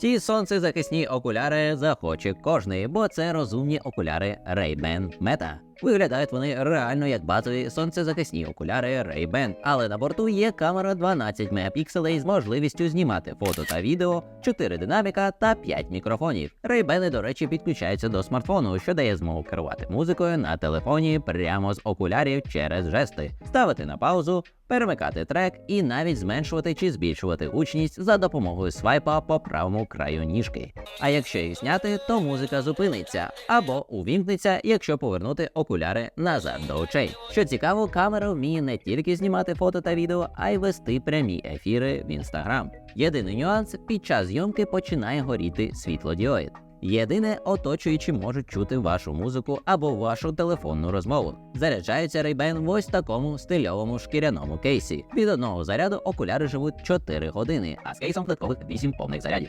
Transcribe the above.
Ці сонцезахисні окуляри захоче кожний, бо це розумні окуляри Ray-Ban Meta. Виглядають вони реально як базові сонцезахисні окуляри Ray-Ban, але на борту є камера 12 мегапікселей з можливістю знімати фото та відео, 4 динаміка та 5 мікрофонів. Ray-Ban, до речі, підключаються до смартфону, що дає змогу керувати музикою на телефоні прямо з окулярів через жести, ставити на паузу, перемикати трек і навіть зменшувати чи збільшувати гучність за допомогою свайпа по правому краю ніжки. А якщо їх зняти, то музика зупиниться або увімкнеться, якщо повернути окуляри назад до очей. Що цікаво, камера вміє не тільки знімати фото та відео, а й вести прямі ефіри в інстаграм. Єдиний нюанс під час зйомки починає горіти світлодіоїд. Єдине, оточуючі можуть чути вашу музику або вашу телефонну розмову. Заряджаються Ray-Ban в ось такому стильовому шкіряному кейсі. Від одного заряду окуляри живуть 4 години, а з кейсом додаткових 8 повних зарядів.